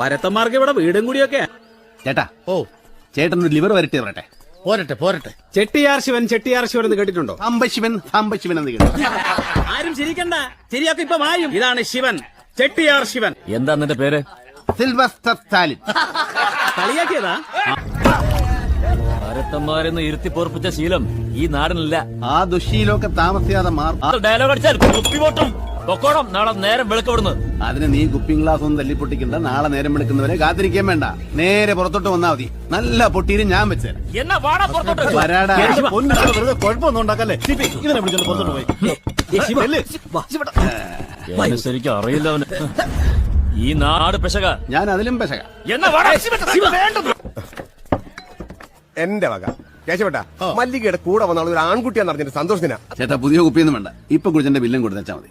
വരത്തന്മാർക്ക് ഇവിടെ വീടും കൂടിയൊക്കെ. ചേട്ടാ ഓ. ചേട്ടൻ ഒരു ലിവർ വരട്ടി പറയട്ടെ പോരട്ടെ പോരട്ടെ. ചെട്ടിയാർ ശിവൻ ചെട്ടിയാർ ശിവൻ എന്ന് കേട്ടിട്ടുണ്ടോ? അമ്പശിവൻ അമ്പശിവൻ എന്ന് കേട്ടു. ആരും ചിരിക്കണ്ട. ശരിയാക്കി ഇപ്പൊ വായും. ഇതാണ് ശിവൻ ചെട്ടിയാർ ശിവൻ. എന്താ നിന്റെ പേര്? സിൽവസ്റ്റർ സ്റ്റാലിൻ. കളിയാക്കിയതാ? ഭരത്തന്മാരെന്ന് ഇരുത്തി പൊറപ്പിച്ച ശീലം ഈ നാടിനില്ല. ആ ദുശീലമൊക്കെ താമസിയാതെ മാറും ഡയലോഗ് അടിച്ചാൽ കുപ്പി പൊട്ടും പൊക്കോണം നാളെ നേരം വെളുക്കവിടുന്ന്. അതിന് നീ കുപ്പിംഗ് ഗ്ലാസ് ഒന്നും തല്ലിപ്പൊട്ടിക്കണ്ട. നാളെ നേരം വെളുക്കുന്നവരെ കാത്തിരിക്കാൻ വേണ്ട. നേരെ പുറത്തോട്ട് വന്നാ മതി. നല്ല പൊട്ടീരും ഞാൻ വെച്ചേരാം. എന്നാ വാടാ പുറത്തോട്ട്? വരാടാ. വെറുതെ കുഴപ്പമൊന്നും ഉണ്ടാക്കല്ലേ? പുറത്തോട്ട് പോയി. അറിയില്ല അവന്. ഈ നാട് പെശക. ഞാൻ അതിലും പെശക. എന്നാ വാടാ എന്റെ വക. കേശവട്ടാ മല്ലികയുടെ കൂടെ വന്നാൽ ഒരു ആൺകുട്ടിയാന്ന് അറിഞ്ഞിട്ട് സന്തോഷത്തിനാ. ചേട്ടാ പുതിയ കുപ്പിയൊന്നും വേണ്ട. ഇപ്പൊ കുടിച്ചെന്റെ ബില്ലും കൊടുത്തേച്ചാ മതി.